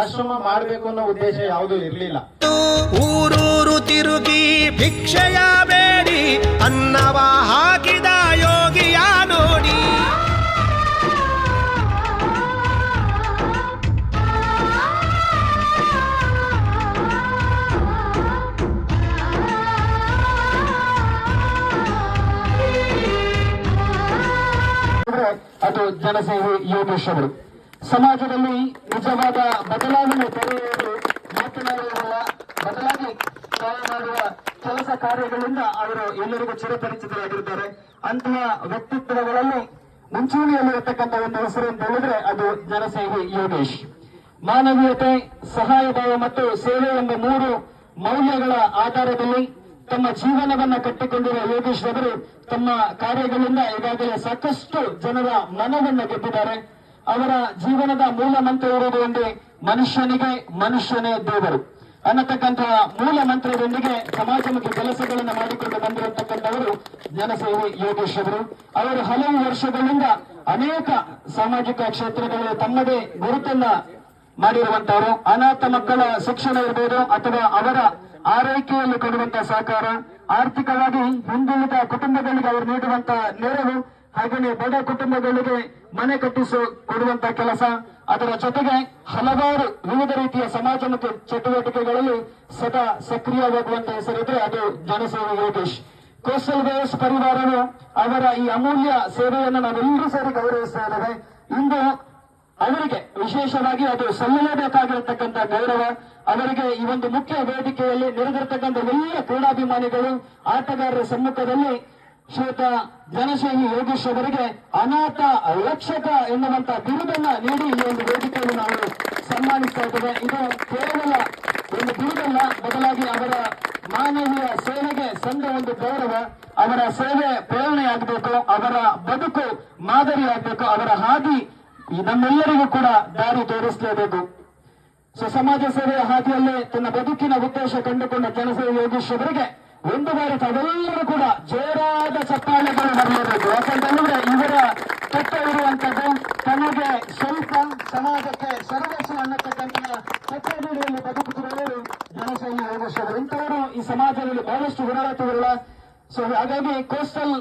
ಆಶ್ರಮ ಮಾಡಬೇಕು ಅನ್ನೋ ಉದ್ದೇಶ ಯಾವುದು ಇರಲಿಲ್ಲ. ಊರೂರು ತಿರುಗಿ ಭಿಕ್ಷೆಯ ಬೇಡಿ ಅನ್ನವ ಹಾಕಿದ ಯೋಗಿಯ ನೋಡಿ. ಅದು ಜನಸೇವೆ ಯೋಗೇಶ್ ಅವರು ಸಮಾಜದಲ್ಲಿ ನಿಜವಾದ ಬದಲಾವಣೆ ತರುವುದು ಮಾತನಾಡುವುದಲ್ಲ ಬದಲಾಗಿ ಮಾಡುವ ಕೆಲಸ ಕಾರ್ಯಗಳಿಂದ ಅವರು ಎಲ್ಲರಿಗೂ ಚಿರಪರಿಚಿತರಾಗಿರುತ್ತಾರೆ ಅಂತಹ ವ್ಯಕ್ತಿತ್ವಗಳಲ್ಲಿ ಮುಂಚೂಣಿಯಲ್ಲಿರತಕ್ಕಂಥ ಒಂದು ಹೆಸರು ಅಂತ ಹೇಳಿದ್ರೆ ಅದು ಜನಸೇವೆ ಯೋಗೇಶ್. ಮಾನವೀಯತೆ, ಸಹಾಯಭಾವ ಮತ್ತು ಸೇವೆ ಎಂಬ ಮೂರು ಮೌಲ್ಯಗಳ ಆಧಾರದಲ್ಲಿ ತಮ್ಮ ಜೀವನವನ್ನ ಕಟ್ಟಿಕೊಂಡಿರುವ ಯೋಗೇಶ್ ಅವರು ತಮ್ಮ ಕಾರ್ಯಗಳಿಂದ ಈಗಾಗಲೇ ಸಾಕಷ್ಟು ಜನರ ಮನವನ್ನು ಗೆದ್ದಿದ್ದಾರೆ. ಅವರ ಜೀವನದ ಮೂಲ ಮಂತ್ರ ಇರುವುದು ಮನುಷ್ಯನಿಗೆ ಮನುಷ್ಯನೇ ದೇವರು. ಅನ್ನತಕ್ಕಂತಹ ಮೂಲ ಮಂತ್ರದೊಂದಿಗೆ ಸಮಾಜಮುಖಿ ಕೆಲಸಗಳನ್ನು ಮಾಡಿಕೊಂಡು ಬಂದಿರತಕ್ಕಂಥವರು ಜನಸೇವೆ ಯೋಗೇಶ್ ಅವರು. ಅವರು ಹಲವು ವರ್ಷಗಳಿಂದ ಅನೇಕ ಸಾಮಾಜಿಕ ಕ್ಷೇತ್ರಗಳಲ್ಲಿ ತಮ್ಮದೇ ಗುರುತನ್ನ ಮಾಡಿರುವಂತವರು ಅನಾಥ ಮಕ್ಕಳ ಶಿಕ್ಷಣ ಇರಬಹುದು ಅಥವಾ ಅವರ ಆರೈಕೆಯಲ್ಲಿ ಕೊಡುವಂತಹ ಸಹಕಾರ. ಆರ್ಥಿಕವಾಗಿ ಹಿಂದುಳಿದ ಕುಟುಂಬಗಳಿಗೆ ಅವರು ನೀಡುವಂತಹ ನೆರವು. ಹಾಗೆಯೇ ಬಡ ಕುಟುಂಬಗಳಿಗೆ ಮನೆ ಕಟ್ಟಿಸು ಕೊಡುವಂತ ಕೆಲಸ. ಅದರ ಜೊತೆಗೆ ಹಲವಾರು ವಿವಿಧ ರೀತಿಯ ಸಮಾಜಮುಖಿ ಚಟುವಟಿಕೆಗಳಲ್ಲಿ ಸದಾ ಸಕ್ರಿಯವಾಗುವಂತ ಹೆಸರಿದ್ರೆ ಅದು ಜನಸೇವೆ ಯೋಗೇಶ್. ಕೋಸ್ಟಲ್ ವೇಸ್ ಪರಿವಾರವು ಅವರ ಈ ಅಮೂಲ್ಯ ಸೇವೆಯನ್ನು ನಾವೆಲ್ಲರೂ ಸೇರಿ ಗೌರವಿಸ್ತಾ ಇದ್ದೇವೆ. ಇಂದು ಅವರಿಗೆ ವಿಶೇಷವಾಗಿ ಅದು ಸಲ್ಲಲೇಬೇಕಾಗಿರತಕ್ಕಂಥ ಗೌರವ, ಅವರಿಗೆ ಈ ಒಂದು ಮುಖ್ಯ ವೇದಿಕೆಯಲ್ಲಿ ನೆರೆದಿರತಕ್ಕಂಥ ಎಲ್ಲ ಕ್ರೀಡಾಭಿಮಾನಿಗಳು, ಆಟಗಾರರ ಸಮ್ಮುಖದಲ್ಲಿ ಶ್ರೀಯುತ ಜನಶೇಹಿ ಯೋಗೇಶ್ ಅವರಿಗೆ ಅನಾಥ ರಕ್ಷಕ ಎನ್ನುವಂತ ಬಿರುದನ್ನ ನೀಡಿ ಈ ಒಂದು ವೇದಿಕೆಯನ್ನು ನಾವು ಸನ್ಮಾನಿಸ್ತಾ ಇದ್ದೇವೆ. ಇದು ಕೇವಲ ಒಂದು ಬಿರುದಲ್ಲ, ಬದಲಾಗಿ ಅವರ ಮಾನವೀಯ ಸೇವೆಗೆ ಸಂದ ಒಂದು ಗೌರವ, ಅವರ ಸೇವೆ ಪ್ರೇರಣೆಯಾಗಬೇಕು, ಅವರ ಬದುಕು ಮಾದರಿಯಾಗಬೇಕು, ಅವರ ಹಾದಿ ನಮ್ಮೆಲ್ಲರಿಗೂ ಕೂಡ ದಾರಿ ತೋರಿಸಲೇಬೇಕು. ಸೊ, ಸಮಾಜ ಸೇವೆಯ ಹಾದಿಯಲ್ಲಿ ತನ್ನ ಬದುಕಿನ ಉದ್ದೇಶ ಕಂಡುಕೊಂಡ ಜನಸೇವೆ ಯೋಗೇಶ್ ಅವರಿಗೆ ಒಂದು ಬಾರಿ ತಾವೆಲ್ಲರೂ ಕೂಡ ಜೋರಾದ ಚಪ್ಪಾಳೆಗಳು ಬರಲೇಬೇಕು. ಯಾಕಂತಂದ್ರೆ ಇವರ ಕೆಟ್ಟ ಇರುವಂತದ್ದು ತನಗೆ ಸ್ವಲ್ಪ ಸಮಾಜಕ್ಕೆ ಸರ್ವಸ್ವ ಅನ್ನತಕ್ಕಂಥ ತತ್ವದಲ್ಲಿ ಬದುಕುತ್ತಿರುವವರು ಜನಸೇವೆ ಯೋಗೇಶ್ ಅವರು ಇಂಥವರು ಈ ಸಮಾಜದಲ್ಲಿ ಬಹಳಷ್ಟು ಗುಣವತ್ತುಗಳ ಸೊ ಹಾಗಾಗಿ ಕೋಸ್ಟಲ್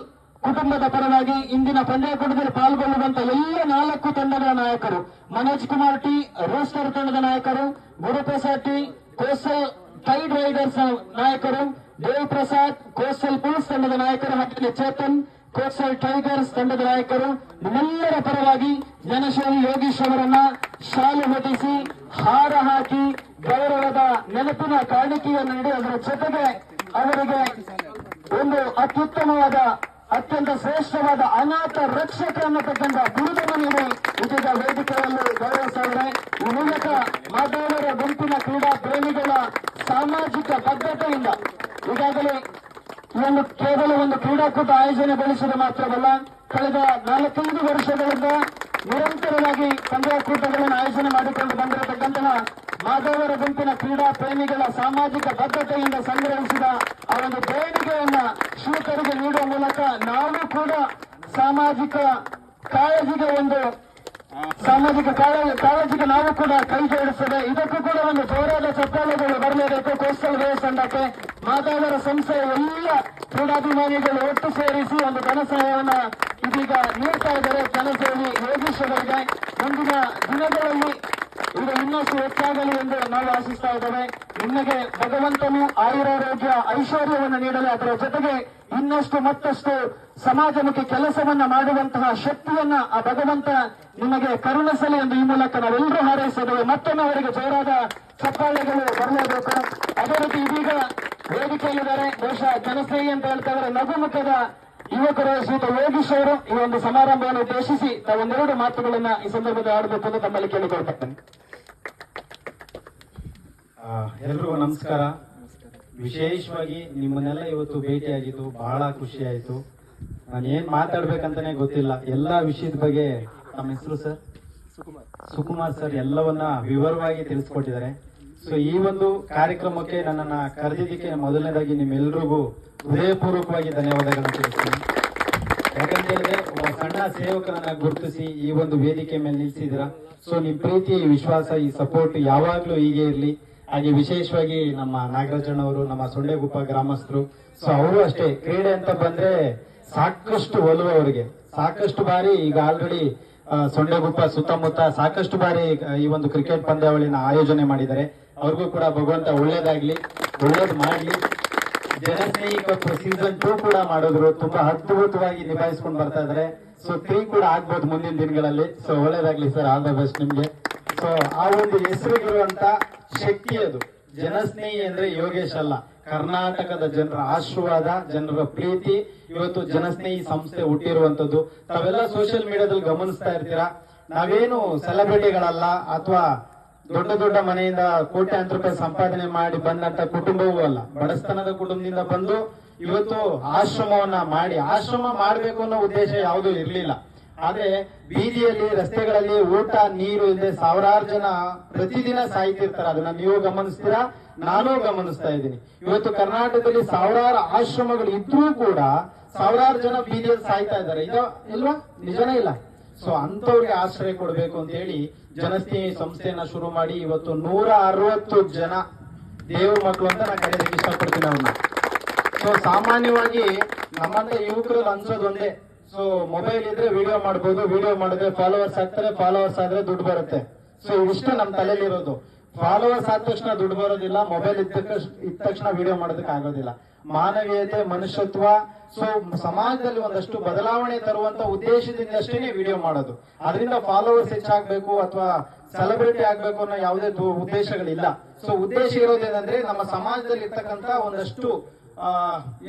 ಕುಟುಂಬದ ಪರವಾಗಿ ಇಂದಿನ ಪಂದ್ಯಾಕೂಟದಲ್ಲಿ ಪಾಲ್ಗೊಳ್ಳುವಂತ ಎಲ್ಲ ನಾಲ್ಕು ತಂಡಗಳ ನಾಯಕರು. ಮನೋಜ್ ಕುಮಾರ್ ಟಿ, ರೋಸ್ಟರ್ ತಂಡದ ನಾಯಕರು, Guruprasad T, coastal tide riders ನಾಯಕರು ದೇವ್ ಪ್ರಸಾದ್ ಕೋಸ್ಟಲ್ ಬುಲ್ಸ್ ತಂಡದ ನಾಯಕರು ಹಾಗೆ ಚೇತನ್ ಕೋಸ್ಟಲ್ ಟೈಗರ್ಸ್ ತಂಡದ ನಾಯಕರು, ನಿಮ್ಮೆಲ್ಲರ ಪರವಾಗಿ ಜನಶೇರಿ ಯೋಗೀಶ್ ಅವರನ್ನ ಶಾಲು ಹೊದಿಸಿ, ಹಾರ ಹಾಕಿ, ಗೌರವದ ನೆನಪಿನ ಕಾಣಿಕೆಯನ್ನು ನೀಡಿ ಅದರ ಜೊತೆಗೆ ಅವರಿಗೆ ಒಂದು ಅತ್ಯುತ್ತಮವಾದ, ಅತ್ಯಂತ ಶ್ರೇಷ್ಠವಾದ ಅನಾಥ ರಕ್ಷಕರನ್ನು ಅನ್ನತಕ್ಕಂಥ ಗುರುತನ್ನು ನೀಡಿ ಇದೀಗ ವೇದಿಕೆಯಲ್ಲಿ ಗೌರವಿಸಿದ್ದಾರೆ ಈ ಮೂಲಕ ಮಾಧವರ ಗುಂಪಿನ ಕ್ರೀಡಾ ಪ್ರೇಮಿಗಳ ಸಾಮಾಜಿಕ ಬದ್ಧತೆಯಿಂದ ಈಗಾಗಲೇ ಈ ಒಂದು ಕೇವಲ ಒಂದು ಆಯೋಜನೆಗೊಳಿಸುವುದು ಮಾತ್ರವಲ್ಲ, ಕಳೆದ ನಾಲ್ಕೈದು ವರ್ಷಗಳಿಂದ ನಿರಂತರವಾಗಿ ಪಂದ್ಯಾಕೂಟಗಳನ್ನು ಆಯೋಜನೆ ಮಾಡಿಕೊಂಡು ಬಂದಿರತಕ್ಕಂತಹ ಮಾಧವರ ಗುಂಪಿನ ಕ್ರೀಡಾ ಪ್ರೇಮಿಗಳ ಸಾಮಾಜಿಕ ಬದ್ಧತೆಯಿಂದ ಸಂಗ್ರಹಿಸಿದ ಆ ಒಂದು ದೇಣಿಗೆಯನ್ನ ಶ್ರೀಕರಿಗೆ ನೀಡುವ ಮೂಲಕ ನಾವು ಕೂಡ ಸಾಮಾಜಿಕ ಕಾಳಜಿಗೆ ಒಂದು, ಸಾಮಾಜಿಕ ಕಾಳ- ಕಾಳಜಿಗೆ ನಾವು ಕೂಡ ಕೈ ಜೋಡಿಸದೆ ಇದಕ್ಕೂ ಕೂಡ ಒಂದು ಜೋರಾದ ಚಪ್ಪಾಳೆಗಳು ಬರಲೇಬೇಕು. ಕೋಸ್ಟಲ್ ವೇಸ್ ತಂಡಕ್ಕೆ ಮಾದವರ ಸಂಸ್ಥೆಯ ಎಲ್ಲ ಕ್ರೀಡಾಭಿಮಾನಿಗಳು ಒಟ್ಟು ಸೇರಿಸಿ ಒಂದು ಧನ ಸಹಾಯವನ್ನ ಇದೀಗ ನೀಡ್ತಾ ಇದ್ದಾರೆ. ಜನಸೇವಿ ಯೋಗೀಶ್ ಮುಂದಿನ ದಿನಗಳಲ್ಲಿ ಇದು ಇನ್ನಷ್ಟು ಹೆಚ್ಚಾಗಲಿ ಎಂದು ನಾವು ಆಶಿಸ್ತಾ ಇದ್ದೇವೆ. ನಿಮಗೆ ಭಗವಂತನು ಆಯುರಾರೋಗ್ಯ ಐಶ್ವರ್ಯವನ್ನು ನೀಡಲಿ ಅದರ ಜೊತೆಗೆ ಇನ್ನಷ್ಟು ಮತ್ತಷ್ಟು ಸಮಾಜಮುಖಿ ಕೆಲಸವನ್ನ ಮಾಡುವಂತಹ ಶಕ್ತಿಯನ್ನ ಆ ಭಗವಂತ ನಿಮಗೆ ಕರುಣಿಸಲಿ ಎಂದು ಈ ಮೂಲಕ ನಾವೆಲ್ಲರೂ ಹಾರೈಸಿದ್ದೇವೆ. ಮತ್ತೊಮ್ಮೆ ಅವರಿಗೆ ಜೋರಾದ ಚಪ್ಪಾಳೆಗಳು ಬರಲೇಬೇಕು. ಅದೇ ರೀತಿ ಇದೀಗ ವೇದಿಕೆಯಲ್ಲಿದ್ದಾರೆ ಬಹುಶಃ ಜನಸ್ನೇಹಿ ಅಂತ ಹೇಳ್ತಾ ಇದ್ದಾರೆ ನಗುಮುಖದ ಯುವಕರು ಶ್ರೀತ ಯೋಗೀಶ್ ಅವರು. ಈ ಒಂದು ಸಮಾರಂಭವನ್ನು ಉದ್ದೇಶಿಸಿ ತಾವೊಂದೆರಡು ಮಾತುಗಳನ್ನ ಈ ಸಂದರ್ಭದಲ್ಲಿ ಆಡಬೇಕು ಅಂತ ತಮ್ಮಲ್ಲಿ ಕೇಳಿಕೊಳ್ತೇನೆ. ಎಲ್ರಿಗೂ ನಮಸ್ಕಾರ. ವಿಶೇಷವಾಗಿ ನಿಮ್ಮನ್ನೆಲ್ಲ ಇವತ್ತು ಭೇಟಿಯಾಗಿದ್ದು ಬಹಳ ಖುಷಿ ಆಯಿತು ನಾನು ಏನ್ ಮಾತಾಡ್ಬೇಕಂತಾನೆ ಗೊತ್ತಿಲ್ಲ. ಎಲ್ಲಾ ವಿಷಯದ ಬಗ್ಗೆ ನಮ್ಮ ಹೆಸರು ಸರ್? ಸುಕುಮಾರ್ ಸರ್ ಎಲ್ಲವನ್ನ ವಿವರವಾಗಿ ತಿಳಿಸ್ಕೊಟ್ಟಿದ್ದಾರೆ. ಸೊ ಈ ಒಂದು ಕಾರ್ಯಕ್ರಮಕ್ಕೆ ನನ್ನನ್ನ ಕರೆದಿದ್ದಕ್ಕೆ ಮೊದಲನೇದಾಗಿ ನಿಮ್ಮೆಲ್ಲರಿಗೂ ಹೃದಯಪೂರ್ವಕವಾಗಿ ಧನ್ಯವಾದಗಳನ್ನು ತಿಳಿಸ್ತೀನಿ. ಯಾಕಂತ ಹೇಳಿದ್ರೆ ಒಬ್ಬ ಸಣ್ಣ ಸೇವಕರನ್ನ ಗುರುತಿಸಿ ಈ ಒಂದು ವೇದಿಕೆ ಮೇಲೆ ನಿಲ್ಲಿಸಿದ್ರ ಸೊ ನಿಮ್ ಪ್ರೀತಿ ವಿಶ್ವಾಸ, ಈ ಸಪೋರ್ಟ್ ಯಾವಾಗ್ಲೂ ಹೀಗೆ ಇರಲಿ. ಹಾಗೆ ವಿಶೇಷವಾಗಿ ನಮ್ಮ ನಾಗರಾಜಣ್ಣವರು ನಮ್ಮ ಸೊಳ್ಳೆಗುಪ್ಪ ಗ್ರಾಮಸ್ಥರು. ಸೊ ಅವರು ಅಷ್ಟೇ. ಕ್ರೀಡೆ ಅಂತ ಬಂದ್ರೆ ಸಾಕಷ್ಟು ಒಲವು ಅವರಿಗೆ. ಸಾಕಷ್ಟು ಬಾರಿ ಈಗ ಆಲ್ರೆಡಿ ಸೊಂಡೆಗುಪ್ಪ ಸುತ್ತಮುತ್ತ ಸಾಕಷ್ಟು ಬಾರಿ ಈ ಒಂದು ಕ್ರಿಕೆಟ್ ಪಂದ್ಯಾವಳಿನ ಆಯೋಜನೆ ಮಾಡಿದ್ದಾರೆ. ಅವ್ರಿಗೂ ಕೂಡ ಭಗವಂತ ಒಳ್ಳೇದಾಗ್ಲಿ, ಒಳ್ಳೇದು ಮಾಡ್ಲಿ. ಜನಸ್ನೇಹಿ ಕಪ್ ಸೀಸನ್ ಟೂ ಕೂಡ ಮಾಡಿದ್ರು, ತುಂಬಾ ಅದ್ಭುತವಾಗಿ ನಿಭಾಯಿಸ್ಕೊಂಡು ಬರ್ತಾ ಇದಾರೆ. ಸೊ ತ್ರೀ ಕೂಡ ಆಗ್ಬೋದು ಮುಂದಿನ ದಿನಗಳಲ್ಲಿ. ಸೊ ಒಳ್ಳೇದಾಗ್ಲಿ ಸರ್ ಆಲ್ ದ ಬೆಸ್ಟ್ ನಿಮ್ಗೆ. ಸೊ ಆ ಒಂದು ಹೆಸರಿಗಿರುವಂತ ಶಕ್ತಿ ಅದು. ಜನಸ್ನೇಹಿ ಅಂದ್ರೆ ಯೋಗೇಶ್ ಅಲ್ಲ. ಕರ್ನಾಟಕದ ಜನರ ಆಶೀರ್ವಾದ, ಜನರ ಪ್ರೀತಿ, ಇವತ್ತು ಜನಸ್ನೇಹಿ ಸಂಸ್ಥೆ ಹುಟ್ಟಿರುವಂತದ್ದು ತಾವೆಲ್ಲ ಸೋಷಿಯಲ್ ಮೀಡಿಯಾದಲ್ಲಿ ಗಮನಿಸ್ತಾ ಇರ್ತೀರಾ? ನಾವೇನು ಸೆಲೆಬ್ರಿಟಿಗಳಲ್ಲ ಅಥವಾ ದೊಡ್ಡ ದೊಡ್ಡ ಮನೆಯಿಂದ ಕೋಟ್ಯಾಂತರ ರೂಪಾಯಿ ಸಂಪಾದನೆ ಮಾಡಿ ಬಂದಂತ ಕುಟುಂಬವೂ ಅಲ್ಲ. ಬಡಸ್ತನದ ಕುಟುಂಬದಿಂದ ಬಂದು ಇವತ್ತು ಆಶ್ರಮವನ್ನ ಮಾಡಿ, ಆಶ್ರಮ ಮಾಡಬೇಕು ಅನ್ನೋ ಉದ್ದೇಶ ಯಾವುದೂ ಇರ್ಲಿಲ್ಲ. ಆದ್ರೆ ಬೀದಿಯಲ್ಲಿ, ರಸ್ತೆಗಳಲ್ಲಿ ಊಟ, ನೀರು ಇಲ್ಲದೆ ಸಾವಿರಾರು ಜನ ಪ್ರತಿದಿನ ಸಾಯ್ತಿರ್ತಾರೆ. ಅದನ್ನ ನೀವು ಗಮನಿಸ್ತೀರಾ? ನಾನು ಗಮನಿಸ್ತಾ ಇದ್ದೀನಿ. ಇವತ್ತು ಕರ್ನಾಟಕದಲ್ಲಿ ಸಾವಿರಾರು ಆಶ್ರಮಗಳು ಇದ್ರೂ ಕೂಡ ಸಾವಿರಾರು ಜನ ಬೀದಿಯಲ್ಲಿ ಸಾಯ್ತಾ ಇದ್ದಾರೆ. ಇದು ಇಲ್ವಾ? ನಿಜನೇ ಇಲ್ಲ? ಸೊ ಅಂತವ್ರಿಗೆ ಆಶ್ರಯ ಕೊಡಬೇಕು ಅಂತ ಹೇಳಿ ಜನಸ್ನೇಹಿ ಸಂಸ್ಥೆಯನ್ನ ಶುರು ಮಾಡಿ ಇವತ್ತು ನೂರ ಅರವತ್ತು ಜನ ದೇವ್ರ ಮಕ್ಕಳು ಅಂತ ನಾನು ಕರೆಯೋದಕ್ಕೆ ಇಷ್ಟಪಡ್ತೀನಿ ಅವ್ರನ್ನ. ಸೊ ಸಾಮಾನ್ಯವಾಗಿ ನಮ್ಮಂತ ಯುವಕರಲ್ಲಿ ಅನ್ಸೋದು ಒಂದೇ. ಸೊ ಮೊಬೈಲ್ ಇದ್ರೆ ವಿಡಿಯೋ ಮಾಡ್ಬೋದು ವಿಡಿಯೋ ಮಾಡಿದ್ರೆ ಫಾಲೋವರ್ಸ್ ಆಗ್ತಾರೆ ಫಾಲೋವರ್ಸ್ ಆದ್ರೆ ದುಡ್ಡು ಬರುತ್ತೆ. ಸೊ ಇಷ್ಟ ನಮ್ಮ ತಲೆಯಲ್ಲಿರೋದು. ಫಾಲೋವರ್ಸ್ ಆದ ತಕ್ಷಣ ದುಡ್ಡು ಬರೋದಿಲ್ಲ ಮೊಬೈಲ್ ಇದ್ದ ತಕ್ಷಣ ವಿಡಿಯೋ ಮಾಡೋದಕ್ಕೆ ಆಗೋದಿಲ್ಲ. ಮಾನವೀಯತೆ, ಮನುಷ್ಯತ್ವ ಸೊ ಸಮಾಜದಲ್ಲಿ ಒಂದಷ್ಟು ಬದಲಾವಣೆ ತರುವಂತ ಉದ್ದೇಶದಿಂದ ಅಷ್ಟೇ ವಿಡಿಯೋ ಮಾಡೋದು. ಅದರಿಂದ ಫಾಲೋವರ್ಸ್ ಹೆಚ್ಚಾಗಬೇಕು ಅಥವಾ ಸೆಲೆಬ್ರಿಟಿ ಆಗ್ಬೇಕು ಅನ್ನೋ ಯಾವುದೇ ಉದ್ದೇಶಗಳಿಲ್ಲ. ಸೊ ಉದ್ದೇಶ ಇರೋದೇನಂದ್ರೆ ನಮ್ಮ ಸಮಾಜದಲ್ಲಿ ಇರ್ತಕ್ಕಂತ ಒಂದಷ್ಟು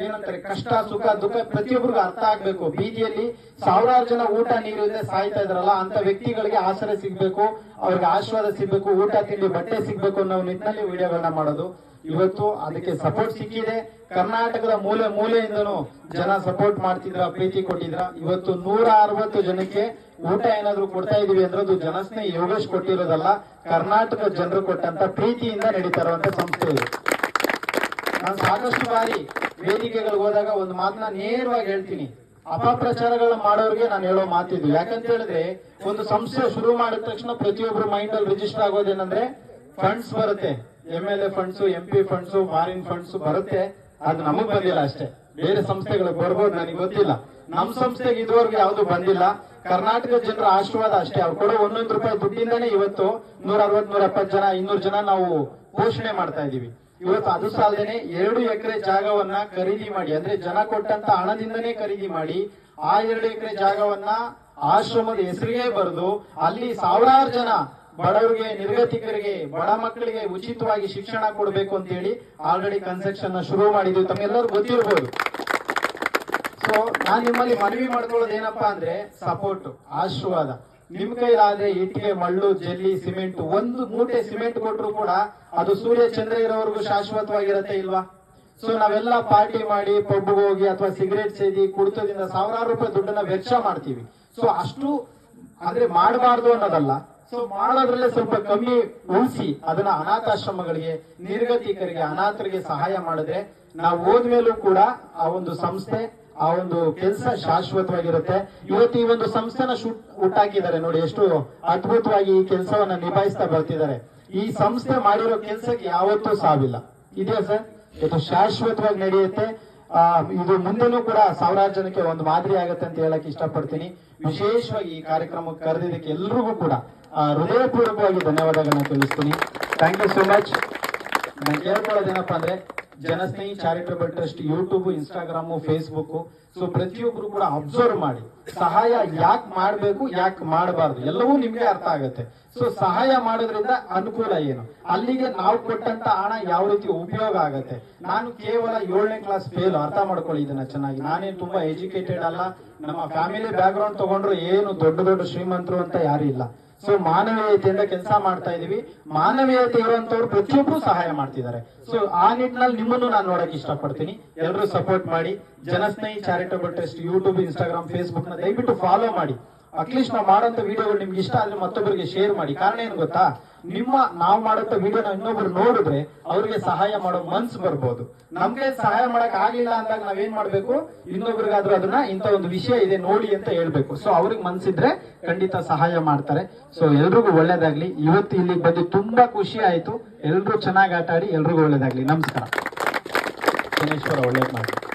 ಏನಂತಾರೆ, ಕಷ್ಟ, ಸುಖ, ದುಃಖ ಪ್ರತಿಯೊಬ್ಬರಿಗೂ ಅರ್ಥ ಆಗ್ಬೇಕು. ಬೀದಿಯಲ್ಲಿ ಸಾವಿರಾರು ಜನ ಊಟ ನೀರು ಇದ್ರೆ ಸಾಯ್ತಾ ಇದ್ರಲ್ಲ, ಅಂತ ವ್ಯಕ್ತಿಗಳಿಗೆ ಆಸರೆ ಸಿಗ್ಬೇಕು, ಅವ್ರಿಗೆ ಆಶೀರ್ವಾದ ಸಿಗ್ಬೇಕು, ಊಟ ತಿಂಡಿ, ಬಟ್ಟೆ ಸಿಗ್ಬೇಕು ಅನ್ನೋ ನಿಟ್ಟಿನಲ್ಲಿ ವಿಡಿಯೋಗಳನ್ನ ಮಾಡೋದು. ಇವತ್ತು ಅದಕ್ಕೆ ಸಪೋರ್ಟ್ ಸಿಕ್ಕಿದೆ. ಕರ್ನಾಟಕದ ಮೂಲೆ ಮೂಲೆಯಿಂದನು ಜನ ಸಪೋರ್ಟ್ ಮಾಡ್ತಿದ್ರ, ಪ್ರೀತಿ ಕೊಟ್ಟಿದ್ರ. ಇವತ್ತು ನೂರ ಅರವತ್ತು ಜನಕ್ಕೆ ಊಟ ಏನಾದ್ರು ಕೊಡ್ತಾ ಇದೀವಿ ಅಂದ್ರೆ ಅದು ಜನಸ್ನೇಹಿ ಯೋಗೇಶ್ ಕೊಟ್ಟಿರೋದಲ್ಲ ಕರ್ನಾಟಕ ಜನರು ಕೊಟ್ಟಂತ ಪ್ರೀತಿಯಿಂದ ನಡೀತಾ ಇರುವಂತ ಸಂಸ್ಥೆ ಇದು ನಾನು ಸಾಕಷ್ಟು ಬಾರಿ ವೇದಿಕೆಗಳಿಗೆ ಹೋದಾಗ ಒಂದು ಮಾತನ್ನ ನೇರವಾಗಿ ಹೇಳ್ತೀನಿ. ಅಪಪ್ರಚಾರಗಳನ್ನ ಮಾಡೋರಿಗೆ ನಾನು ಹೇಳೋ ಮಾತಿದ್ದು ಯಾಕಂತ ಹೇಳಿದ್ರೆ, ಒಂದು ಸಂಸ್ಥೆ ಶುರು ಮಾಡಿದ ತಕ್ಷಣ ಪ್ರತಿಯೊಬ್ಬರ ಮೈಂಡ್ ಅಲ್ಲಿ ರಿಜಿಸ್ಟರ್ ಆಗೋದೇನಂದ್ರೆ ಫಂಡ್ಸ್ ಬರುತ್ತೆ. M L A funds M P funds ಮಾರಿನ್ funds ಬರುತ್ತೆ. ಅದು ನಮಗ್ ಬಂದಿಲ್ಲ ಅಷ್ಟೇ. ಬೇರೆ ಸಂಸ್ಥೆಗಳಿಗೆ ಬರ್ಬೋದು, ನನಗೆ ಗೊತ್ತಿಲ್ಲ. ನಮ್ ಸಂಸ್ಥೆಗೆ ಇದುವರೆಗೂ ಯಾವ್ದು ಬಂದಿಲ್ಲ. ಕರ್ನಾಟಕ ಜನರ ಆಶೀರ್ವಾದ ಅಷ್ಟೇ. ಅವ್ರು ಕೊಡೋ ಒಂದೊಂದು ರೂಪಾಯಿ ದುಡ್ಡಿಂದಾನೇ ಇವತ್ತು ನೂರ ಅರವತ್ ನೂರ ಎಪ್ಪತ್ತು ಜನ, ಇನ್ನೂರು ಜನ ನಾವು ಘೋಷಣೆ ಮಾಡ್ತಾ ಇದೀವಿ. ಇವತ್ತು ಅದು ಸಾಲದೇನೆ ಎರಡು ಎಕರೆ ಜಾಗವನ್ನ ಖರೀದಿ ಮಾಡಿ, ಅಂದ್ರೆ ಜನ ಕೊಟ್ಟಂತ ಹಣದಿಂದನೇ ಖರೀದಿ ಮಾಡಿ, ಆ ಎರಡು ಎಕರೆ ಜಾಗವನ್ನ ಆಶ್ರಮದ ಹೆಸರಿಗೆ ಬರೆದು, ಅಲ್ಲಿ ಸಾವಿರಾರು ಜನ ಬಡವರಿಗೆ, ನಿರ್ಗತಿಕರಿಗೆ, ಬಡ ಮಕ್ಕಳಿಗೆ ಉಚಿತವಾಗಿ ಶಿಕ್ಷಣ ಕೊಡಬೇಕು ಅಂತ ಹೇಳಿ ಆಲ್ರೆಡಿ ಕನ್ಸ್ಟ್ರಕ್ಷನ್ ಶುರು ಮಾಡಿದ್ವಿ. ತಮ್ಮೆಲ್ಲರೂ ಗೊತ್ತಿರ್ಬೋದು. ಸೊ ನಾನ್ ನಿಮ್ಮಲ್ಲಿ ಮನವಿ ಮಾಡ್ಕೊಳ್ಳೋದು ಏನಪ್ಪಾ ಅಂದ್ರೆ ಸಪೋರ್ಟ್ ಆಶೀರ್ವಾದ. ನಿಮ್ ಕೈಲಾದ್ರೆ ಇಟ್ಟಿಗೆ, ಮಳ್ಳು, ಜಲ್ಲಿ, ಸಿಮೆಂಟ್, ಒಂದು ಮೂಟೆ ಸಿಮೆಂಟ್ ಕೊಟ್ಟರು ಕೂಡ ಅದು ಸೂರ್ಯ ಚಂದ್ರ ಇರೋವರೆಗೂ ಶಾಶ್ವತವಾಗಿರತ್ತೆ ಇಲ್ವಾ? ಸೊ ನಾವೆಲ್ಲ ಪಾರ್ಟಿ ಮಾಡಿ ಪಬ್ಗೆ ಹೋಗಿ ಅಥವಾ ಸಿಗರೇಟ್ ಸೇದಿ ಕುಡಿತದಿಂದ ಸಾವಿರಾರು ರೂಪಾಯಿ ದುಡ್ಡನ್ನ ವೆಚ್ಚ ಮಾಡ್ತೀವಿ. ಸೊ ಅಷ್ಟು ಆದ್ರೆ ಮಾಡಬಾರ್ದು ಅನ್ನೋದಲ್ಲ. ಸೊ ಮಾಡೋದ್ರಲ್ಲೇ ಸ್ವಲ್ಪ ಕಮ್ಮಿ ಉಳಿಸಿ ಅದನ್ನ ಅನಾಥಾಶ್ರಮಗಳಿಗೆ, ನಿರ್ಗತಿಕರಿಗೆ, ಅನಾಥರಿಗೆ ಸಹಾಯ ಮಾಡಿದ್ರೆ ನಾವು ಹೋದ್ಮೇಲೂ ಕೂಡ ಆ ಒಂದು ಸಂಸ್ಥೆ ಆ ಒಂದು ಕೆಲಸ ಶಾಶ್ವತವಾಗಿರುತ್ತೆ. ಇವತ್ತು ಈ ಒಂದು ಸಂಸ್ಥೆನ ಹುಟ್ಟಾಕಿದ್ದಾರೆ ನೋಡಿ ಎಷ್ಟು ಅದ್ಭುತವಾಗಿ ಈ ಕೆಲಸವನ್ನ ನಿಭಾಯಿಸ್ತಾ ಬರ್ತಿದ್ದಾರೆ. ಈ ಸಂಸ್ಥೆ ಮಾಡಿರೋ ಕೆಲಸಕ್ಕೆ ಯಾವತ್ತೂ ಸಾವಿಲ್ಲ. ಇದೆಯಾ ಸರ್? ಇದು ಶಾಶ್ವತವಾಗಿ ನಡೆಯುತ್ತೆ. ಆ, ಇದು ಮುಂದೆನೂ ಕೂಡ ಸಾವಿರಾರು ಜನಕ್ಕೆ ಒಂದು ಮಾದರಿ ಆಗತ್ತೆ ಅಂತ ಹೇಳಕ್ ಇಷ್ಟಪಡ್ತೀನಿ. ವಿಶೇಷವಾಗಿ ಈ ಕಾರ್ಯಕ್ರಮಕ್ಕೆ ಕರೆದಿದ್ದಕ್ಕೆ ಎಲ್ರಿಗೂ ಕೂಡ ಹೃದಯಪೂರ್ವಕವಾಗಿ ಧನ್ಯವಾದಗಳನ್ನ ತಿಳಿಸ್ತೀನಿ. ಥ್ಯಾಂಕ್ ಯು ಸೋ ಮಚ್ ನಾನು ಕೇಳ್ಕೊಳ್ಳೋದೇನಪ್ಪ ಅಂದ್ರೆ Janasnehi charitable trust YouTube, Instagram Facebook so ಪ್ರತಿಯೊಬ್ಬರು ಕೂಡ ಅಬ್ಸರ್ವ್ ಮಾಡಿ. ಸಹಾಯ ಯಾಕೆ ಮಾಡಬೇಕು, ಯಾಕೆ ಮಾಡಬಾರ್ದು, ಎಲ್ಲವೂ ನಿಮ್ಗೆ ಅರ್ಥ ಆಗುತ್ತೆ. ಸೊ ಸಹಾಯ ಮಾಡೋದ್ರಿಂದ ಅನುಕೂಲ ಏನು? ಅಲ್ಲಿಗೆ ನಾವು ಕೊಟ್ಟಂತ ಹಣ ಯಾವ ರೀತಿ ಉಪಯೋಗ ಆಗುತ್ತೆ? ನಾನು ಕೇವಲ ಏಳನೇ ಕ್ಲಾಸ್ ಫೇಲ್ ಅರ್ಥ ಮಾಡ್ಕೊಳ್ಳಿ ಇದನ್ನ ಚೆನ್ನಾಗಿ. ನಾನೇನು ತುಂಬಾ ಎಜುಕೇಟೆಡ್ ಅಲ್ಲ. ನಮ್ಮ ಫ್ಯಾಮಿಲಿ ಬ್ಯಾಕ್ ಗ್ರೌಂಡ್ ತಗೊಂಡ್ರು ಏನು ದೊಡ್ಡ ದೊಡ್ಡ ಶ್ರೀಮಂತರು ಅಂತ ಯಾರು ಇಲ್ಲ. ಸೊ ಮಾನವೀಯತೆಯಿಂದ ಕೆಲಸ ಮಾಡ್ತಾ ಇದೀವಿ. ಮಾನವೀಯತೆ ಇರುವಂತವ್ರು ಪ್ರತಿಯೊಬ್ಬರು ಸಹಾಯ ಮಾಡ್ತಿದ್ದಾರೆ. ಸೊ ಆ ನಿಟ್ಟಿನಲ್ಲಿ ನಿಮ್ಮನ್ನು ನಾನು ನೋಡಕ್ ಇಷ್ಟಪಡ್ತೀನಿ. ಎಲ್ಲರೂ ಸಪೋರ್ಟ್ ಮಾಡಿ. Janasnehi charitable trust YouTube Instagram ಫೇಸ್ಬುಕ್ನ ದಯವಿಟ್ಟು ಫಾಲೋ ಮಾಡಿ. ಅಟ್ಲೀಸ್ಟ್ ನಾವು ಮಾಡೋಂಥ ವಿಡಿಯೋಗಳು ನಿಮ್ಗೆ ಇಷ್ಟ ಆದ್ರೆ ಮತ್ತೊಬ್ಬರಿಗೆ ಶೇರ್ ಮಾಡಿ. ಕಾರಣ ಏನು ಗೊತ್ತಾ? ನಿಮ್ಮ ನಾವು ಮಾಡೋಂಥ ವಿಡಿಯೋನ ಇನ್ನೊಬ್ರು ನೋಡಿದ್ರೆ ಅವ್ರಿಗೆ ಸಹಾಯ ಮಾಡೋ ಮನ್ಸ್ ಬರ್ಬೋದು. ನಮ್ಗೆ ಸಹಾಯ ಮಾಡಕ್ ಆಗ್ಲಿಲ್ಲ ಅಂದಾಗ ನಾವೇನ್ ಮಾಡ್ಬೇಕು? ಇನ್ನೊಬ್ರಿಗಾದ್ರೂ ಅದನ್ನ ಇಂಥ ಒಂದು ವಿಷಯ ಇದೆ ನೋಡಿ ಅಂತ ಹೇಳ್ಬೇಕು. ಸೊ ಅವ್ರಿಗೆ ಮನ್ಸಿದ್ರೆ ಖಂಡಿತ ಸಹಾಯ ಮಾಡ್ತಾರೆ. ಸೊ ಎಲ್ರಿಗೂ ಒಳ್ಳೇದಾಗ್ಲಿ. ಇವತ್ತು ಇಲ್ಲಿಗೆ ಬಂದು ತುಂಬಾ ಖುಷಿ ಆಯ್ತು. ಎಲ್ರು ಚೆನ್ನಾಗಿ ಆಟ ಆಡಿ ಎಲ್ರಿಗೂ ಒಳ್ಳೇದಾಗ್ಲಿ. ನಮಸ್ಕಾರ. ಶನೇಶ್ವರ ಒಳ್ಳೇದ್ ಮಾಡಿ